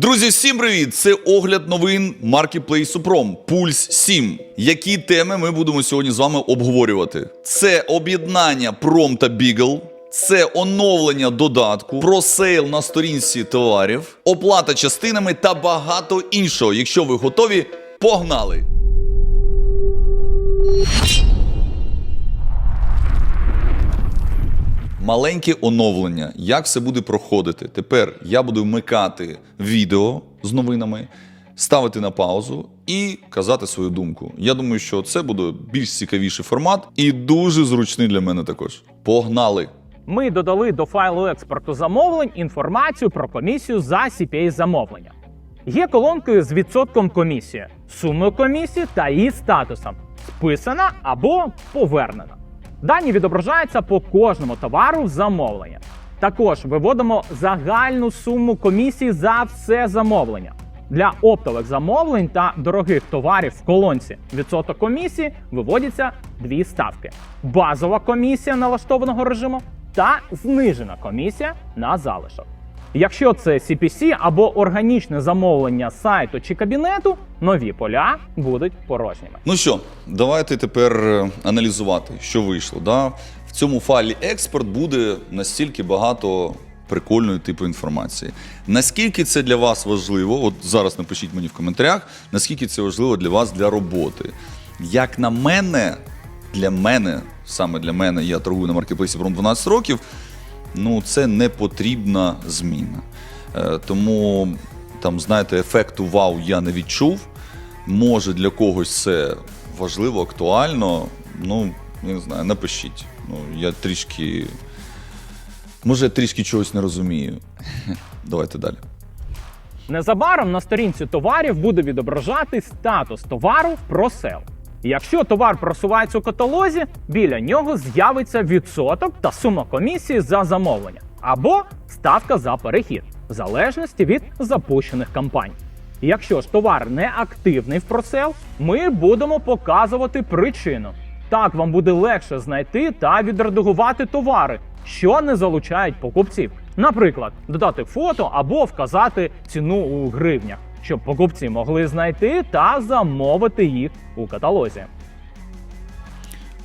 Друзі, всім привіт! Це огляд новин маркетплейсу Пром Пульс 7. Які теми ми будемо сьогодні з вами обговорювати? Це об'єднання Пром та Бігл. Це оновлення додатку, просейл на сторінці товарів, оплата частинами та багато іншого. Якщо ви готові, погнали! Маленьке оновлення. Як все буде проходити? Тепер я буду вмикати відео з новинами, ставити на паузу і казати свою думку. Я думаю, що це буде більш цікавіший формат і дуже зручний для мене також. Погнали! Ми додали до файлу експорту замовлень інформацію про комісію за CPA замовлення. Є колонкою з відсотком комісії, сумою комісії та її статусом списана або повернена. Дані відображаються по кожному товару замовлення. Також виводимо загальну суму комісії за все замовлення. Для оптових замовлень та дорогих товарів в колонці відсоток комісії виводяться дві ставки: базова комісія налаштованого режиму та знижена комісія на залишок. Якщо це CPC або органічне замовлення сайту чи кабінету, нові поля будуть порожніми. Ну що, давайте тепер е, аналізувати, що вийшло. Да? В цьому файлі експорт буде настільки багато прикольної типу інформації. Наскільки це для вас важливо? От зараз напишіть мені в коментарях, наскільки це важливо для вас для роботи. Як на мене, для мене, саме для мене, я торгую на маркетплейсі Пром 12 років. Ну, це не потрібна зміна. Е, тому там, знаєте, ефекту вау я не відчув. Може для когось це важливо, актуально. Ну, я не знаю, напишіть. Ну, я трішки. Може, я трішки чогось не розумію. Давайте далі. Незабаром на сторінці товарів буде відображати статус товару в просел. Якщо товар просувається у каталозі, біля нього з'явиться відсоток та сума комісії за замовлення або ставка за перехід, в залежності від запущених кампаній. Якщо ж товар не активний в просел, ми будемо показувати причину. Так вам буде легше знайти та відредагувати товари, що не залучають покупців. Наприклад, додати фото або вказати ціну у гривнях, щоб покупці могли знайти та замовити їх у каталозі.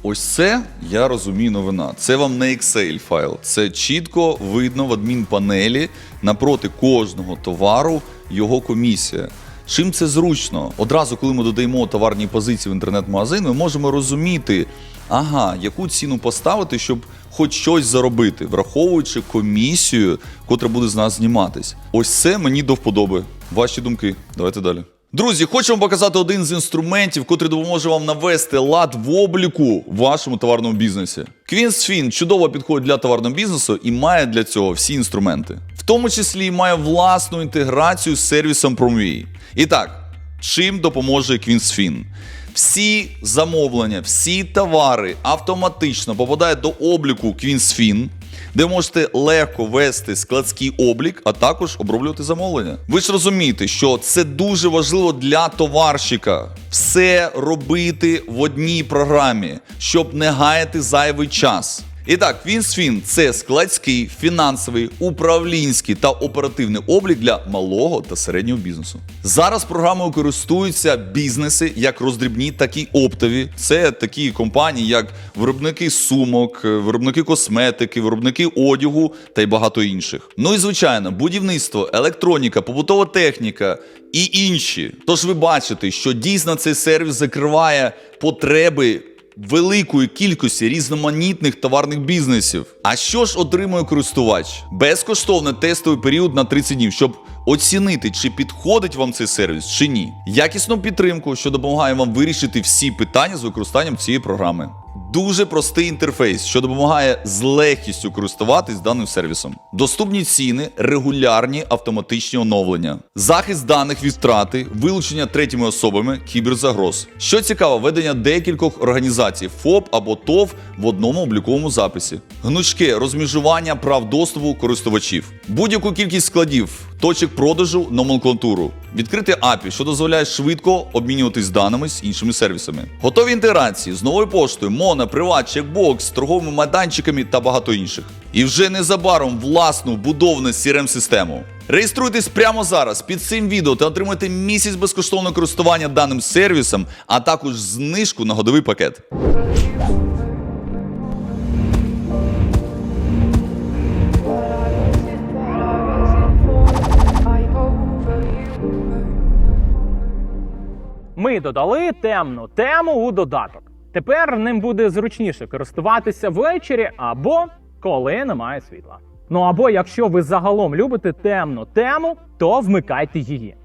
Ось це я розумію новина. Це вам не Excel файл. Це чітко видно в адмінпанелі напроти кожного товару його комісія. Чим це зручно? Одразу, коли ми додаємо товарні позиції в інтернет-магазин, ми можемо розуміти, ага, яку ціну поставити, щоб хоч щось заробити, враховуючи комісію, котра буде з нас зніматись. Ось це мені до вподоби. Ваші думки. Давайте далі. Друзі, хочу вам показати один з інструментів, котрий допоможе вам навести лад в обліку в вашому товарному бізнесі. QuinsFin чудово підходить для товарного бізнесу і має для цього всі інструменти. В тому числі і має власну інтеграцію з сервісом Promvie. І так, чим допоможе QuinsFin? Всі замовлення, всі товари автоматично попадають до обліку QueensFin, де можете легко вести складський облік, а також оброблювати замовлення. Ви ж розумієте, що це дуже важливо для товарщика все робити в одній програмі, щоб не гаяти зайвий час. І так, Вінсфін це складський, фінансовий, управлінський та оперативний облік для малого та середнього бізнесу. Зараз програмою користуються бізнеси як роздрібні, так і оптові. Це такі компанії, як виробники сумок, виробники косметики, виробники одягу та й багато інших. Ну і звичайно, будівництво, електроніка, побутова техніка і інші. Тож ви бачите, що дійсно цей сервіс закриває потреби великої кількості різноманітних товарних бізнесів. А що ж отримує користувач? Безкоштовний тестовий період на 30 днів, щоб оцінити, чи підходить вам цей сервіс, чи ні. Якісну підтримку, що допомагає вам вирішити всі питання з використанням цієї програми. Дуже простий інтерфейс, що допомагає з легкістю користуватись даним сервісом. Доступні ціни, регулярні автоматичні оновлення, захист даних від втрати, вилучення третіми особами, кіберзагроз. Що цікаво, ведення декількох організацій ФОП або ТОВ в одному обліковому записі, гнучке розміжування прав доступу користувачів, будь-яку кількість складів точок продажу, номенклатуру. Відкрити API, що дозволяє швидко обмінюватись даними з іншими сервісами. Готові інтеграції з новою поштою, Мона, Приват, Чекбокс, торговими майданчиками та багато інших. І вже незабаром власну вбудовану crm систему Реєструйтесь прямо зараз під цим відео та отримуйте місяць безкоштовного користування даним сервісом, а також знижку на годовий пакет. Ми додали темну тему у додаток. Тепер ним буде зручніше користуватися ввечері або коли немає світла. Ну або якщо ви загалом любите темну тему, то вмикайте її.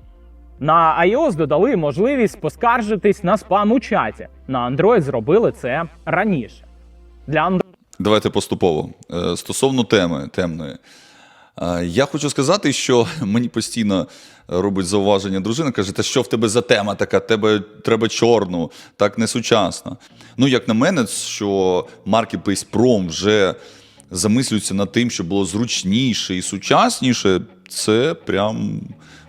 На iOS додали можливість поскаржитись на спам у чаті. На Android зробили це раніше. Для Android Давайте поступово. Е, Стосовно теми темної. Я хочу сказати, що мені постійно робить зауваження дружина, каже, та що в тебе за тема така, тебе треба чорну, так не сучасно. Ну, як на мене, що Prom вже замислюється над тим, щоб було зручніше і сучасніше, це прям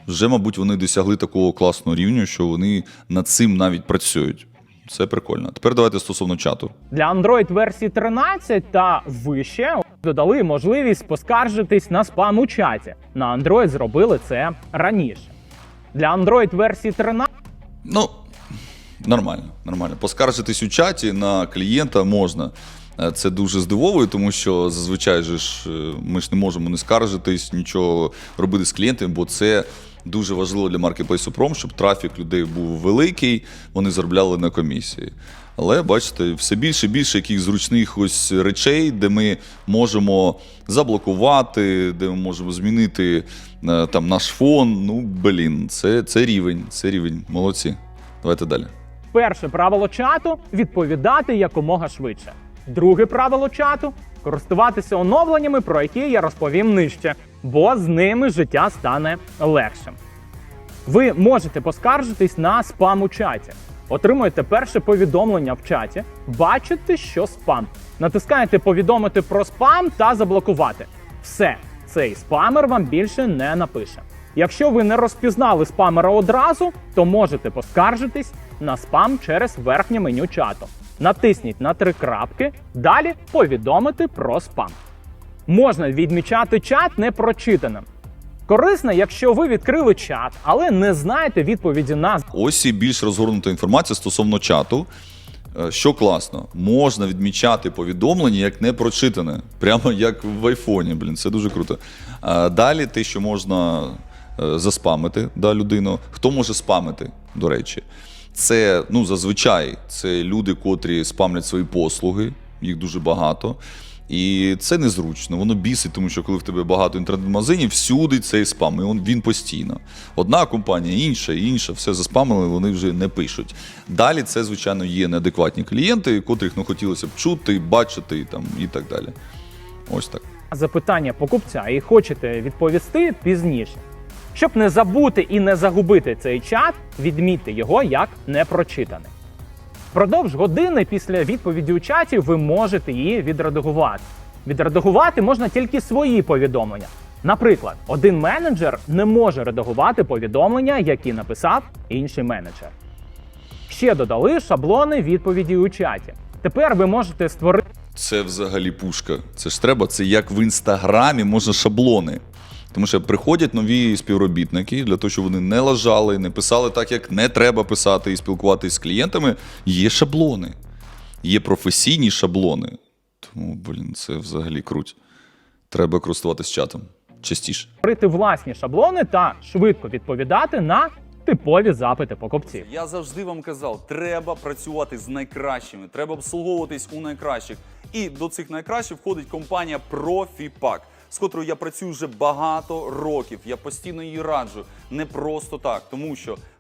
вже, мабуть, вони досягли такого класного рівня, що вони над цим навіть працюють. Це прикольно. Тепер давайте стосовно чату. Для Android версії 13 та вище додали можливість поскаржитись на спам у чаті. На Android зробили це раніше. Для Android версії 13 Ну, нормально, нормально. Поскаржитись у чаті на клієнта можна. Е, Це дуже здивовує, тому що зазвичай же ж е, ми ж не можемо не скаржитись, нічого робити з клієнтами, бо це дуже важливо для маркетплейсу щоб трафік людей був великий, вони заробляли на комісії. Але бачите, все більше і більше якихось зручних ось речей, де ми можемо заблокувати, де ми можемо змінити е, там наш фон. Ну, блін, це, це рівень, це рівень. Молодці. Давайте далі. перше правило чату відповідати якомога швидше. Друге правило чату користуватися оновленнями, про які я розповім нижче, бо з ними життя стане легшим. Ви можете поскаржитись на спам у чаті. Отримуєте перше повідомлення в чаті, бачите, що спам. Натискаєте повідомити про спам та заблокувати. Все, цей спамер вам більше не напише. Якщо ви не розпізнали спамера одразу, то можете поскаржитись на спам через верхнє меню чату. Натисніть на три крапки, далі повідомити про спам. Можна відмічати чат непрочитаним. Корисно, якщо ви відкрили чат, але не знаєте відповіді на Ось і більш розгорнута інформація стосовно чату. Е, Що класно, можна відмічати повідомлення як не прочитане, прямо як в айфоні. Блін, це дуже круто. Далі те, що можна е, заспамити да, людину. Хто може спамити, до речі? Це ну, зазвичай це люди, котрі спамлять свої послуги, їх дуже багато. І це незручно, воно бісить, тому що коли в тебе багато інтернет-магазинів, всюди цей спам, і він, він постійно. Одна компанія, інша, інша, все заспамили, вони вже не пишуть. Далі це, звичайно, є неадекватні клієнти, котрих ну, хотілося б чути, бачити там, і так далі. Ось так. запитання покупця і хочете відповісти пізніше. Щоб не забути і не загубити цей чат, відмітьте його як непрочитаний. Впродовж години після відповіді у чаті ви можете її відредагувати. Відредагувати можна тільки свої повідомлення. Наприклад, один менеджер не може редагувати повідомлення, які написав інший менеджер. Ще додали шаблони відповіді у чаті. Тепер ви можете створити. Це взагалі пушка. Це ж треба, це як в інстаграмі можна шаблони. Тому що приходять нові співробітники для того, щоб вони не лажали, не писали так, як не треба писати і спілкуватися з клієнтами. Є шаблони, є професійні шаблони. Тому, блін, це взагалі круть. Треба користуватись чатом частіше. створити власні шаблони та швидко відповідати на типові запити покупців. Я завжди вам казав, треба працювати з найкращими, треба обслуговуватись у найкращих. І до цих найкращих входить компанія ProfiPack, з котрою я працюю вже багато років. Я постійно її раджу. Не просто так, тому що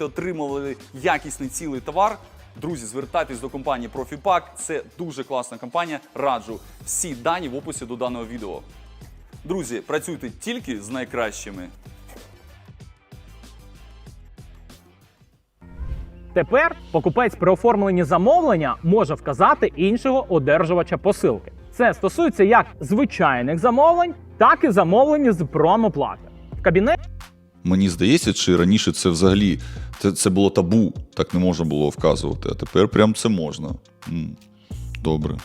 клієнти отримували якісний цілий товар. Друзі, звертайтесь до компанії ProfiPack. Це дуже класна компанія. Раджу всі дані в описі до даного відео. Друзі, працюйте тільки з найкращими. Тепер покупець при оформленні замовлення може вказати іншого одержувача посилки. Це стосується як звичайних замовлень, так і замовлень з промоплати. В кабінеті Мені здається, чи раніше це взагалі це, це було табу, так не можна було вказувати, а тепер прям це можна. Добре.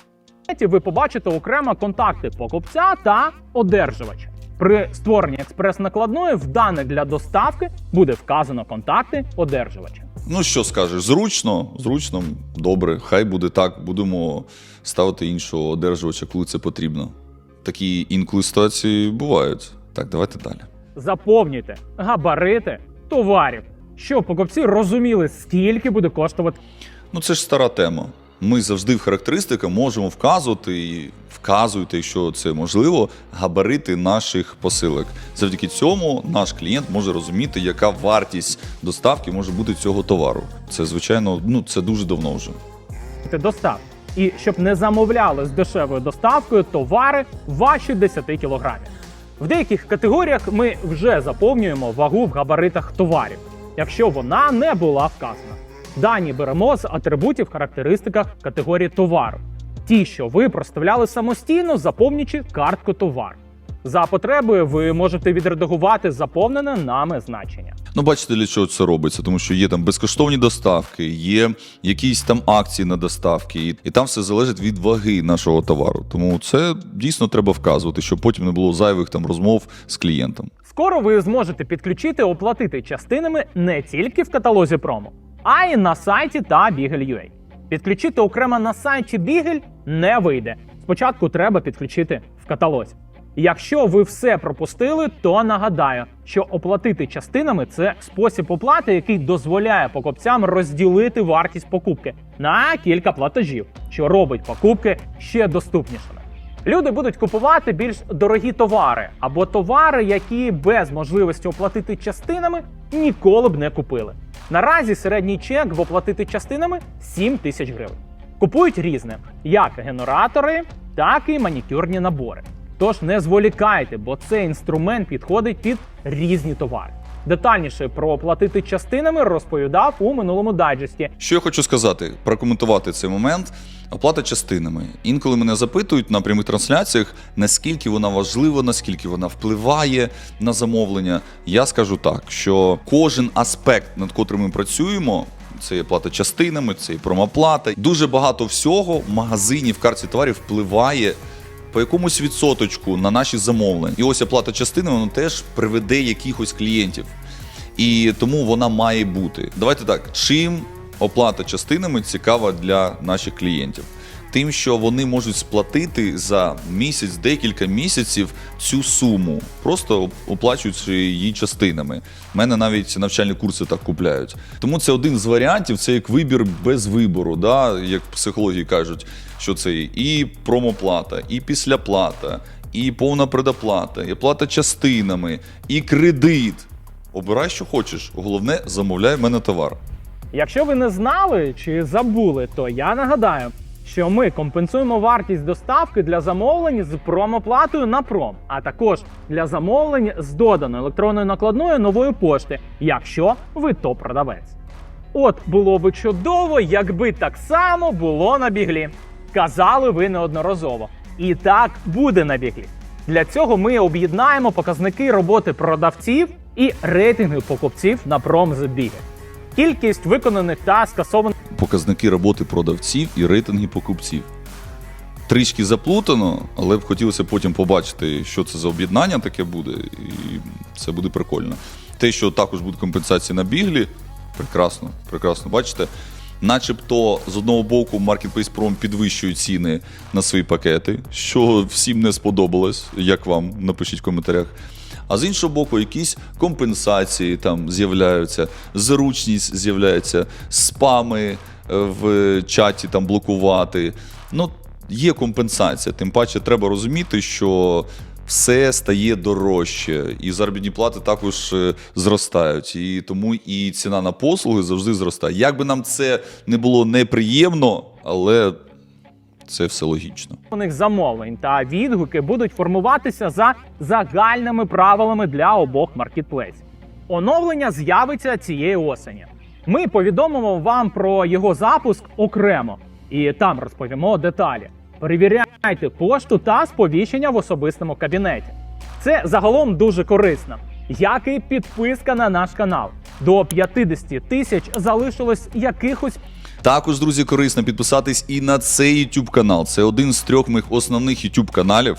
ви побачите окремо контакти покупця та одержувача. При створенні експрес-накладної в даних для доставки буде вказано контакти одержувача. Ну що скажеш, зручно, зручно, добре, хай буде так. Будемо ставити іншого одержувача, коли це потрібно. Такі інколи ситуації бувають. Так, давайте далі. Заповнюйте габарити товарів, щоб покупці розуміли, скільки буде коштувати Ну це ж стара тема. Ми завжди в характеристиках можемо вказувати і вказуйте, якщо це можливо, габарити наших посилок. Завдяки цьому наш клієнт може розуміти, яка вартість доставки може бути цього товару. Це звичайно, ну це дуже давно вже. доставки. І щоб не замовляли з дешевою доставкою товари важчі 10 кілограмів. В деяких категоріях ми вже заповнюємо вагу в габаритах товарів, якщо вона не була вказана. Дані беремо з атрибутів характеристика категорії товару. Ті, що ви проставляли самостійно, заповнюючи картку товару. За потребою ви можете відредагувати заповнене нами значення. Ну, бачите, для чого це робиться, тому що є там безкоштовні доставки, є якісь там акції на доставки, і, і там все залежить від ваги нашого товару. Тому це дійсно треба вказувати, щоб потім не було зайвих там розмов з клієнтом. Скоро ви зможете підключити оплатити частинами не тільки в каталозі промо, а й на сайті та Бігель.ua. Підключити окремо на сайті Бігель не вийде. Спочатку треба підключити в каталозі. Якщо ви все пропустили, то нагадаю, що оплатити частинами це спосіб оплати, який дозволяє покупцям розділити вартість покупки на кілька платежів, що робить покупки ще доступнішими. Люди будуть купувати більш дорогі товари або товари, які без можливості оплатити частинами ніколи б не купили. Наразі середній чек в оплатити частинами 7 тисяч гривень. Купують різне, як генератори, так і манікюрні набори. Тож не зволікайте, бо цей інструмент підходить під різні товари. Детальніше про оплатити частинами розповідав у минулому дайджесті, Що я хочу сказати, прокоментувати цей момент. Оплата частинами. Інколи мене запитують на прямих трансляціях, наскільки вона важлива, наскільки вона впливає на замовлення. Я скажу так, що кожен аспект, над котрим ми працюємо. Це і плата частинами, це і промоплата. Дуже багато всього в магазині в карті товарів впливає по якомусь відсоточку на наші замовлення. І ось оплата частини воно теж приведе якихось клієнтів. І тому вона має бути. Давайте так, чим оплата частинами цікава для наших клієнтів? Тим, що вони можуть сплатити за місяць, декілька місяців цю суму, просто оплачуючи її частинами. У мене навіть навчальні курси так купляють. Тому це один з варіантів, це як вибір без вибору, да? як в психології кажуть, що це і промоплата, і післяплата, і повна предоплата, і плата частинами, і кредит. Обирай, що хочеш. Головне, замовляй в мене товар. Якщо ви не знали чи забули, то я нагадаю, що ми компенсуємо вартість доставки для замовлень з промоплатою на пром, а також для замовлень з доданою електронною накладною нової пошти, якщо ви топ-продавець. От було би чудово, якби так само було на біглі. Казали ви неодноразово. І так буде на біглі. Для цього ми об'єднаємо показники роботи продавців і рейтинги покупців на промзбіги. Кількість виконаних та скасованих Показники роботи продавців і рейтинги покупців. Трішки заплутано, але б хотілося потім побачити, що це за об'єднання таке буде, і це буде прикольно. Те, що також будуть компенсації на біглі, прекрасно, прекрасно. Бачите, Начебто, з одного боку, Marketplace Prom підвищує ціни на свої пакети, що всім не сподобалось. Як вам напишіть в коментарях. А з іншого боку, якісь компенсації там з'являються, зручність з'являється, спами е, в чаті там блокувати. Ну, є компенсація. Тим паче, треба розуміти, що все стає дорожче, і заробітні плати також е, зростають. І тому і ціна на послуги завжди зростає. Як би нам це не було неприємно, але це все логічно. них замовлень та відгуки будуть формуватися за загальними правилами для обох маркетплейсів. Оновлення з'явиться цієї осені. Ми повідомимо вам про його запуск окремо і там розповімо деталі. Перевіряйте пошту та сповіщення в особистому кабінеті. Це загалом дуже корисно, як і підписка на наш канал. До 50 тисяч залишилось якихось Також, друзі, корисно підписатись і на цей YouTube канал. Це один з трьох моїх основних YouTube каналів,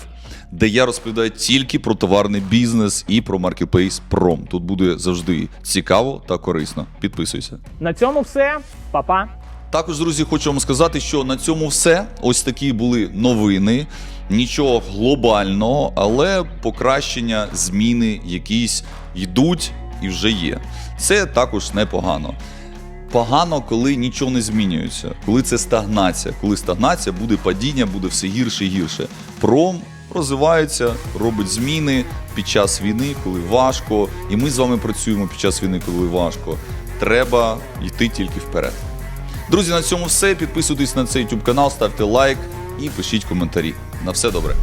де я розповідаю тільки про товарний бізнес і про Marketplace Prom. Тут буде завжди цікаво та корисно. Підписуйся. на цьому все. Па-па! Також, друзі, хочу вам сказати, що на цьому все. Ось такі були новини. Нічого глобального, але покращення, зміни якісь йдуть і вже є. Це також непогано. Погано, коли нічого не змінюється, коли це стагнація. Коли стагнація, буде падіння, буде все гірше і гірше. Пром розвивається, робить зміни під час війни, коли важко. І ми з вами працюємо під час війни, коли важко. Треба йти тільки вперед. Друзі, на цьому все. Підписуйтесь на цей YouTube канал, ставте лайк і пишіть коментарі. На все добре.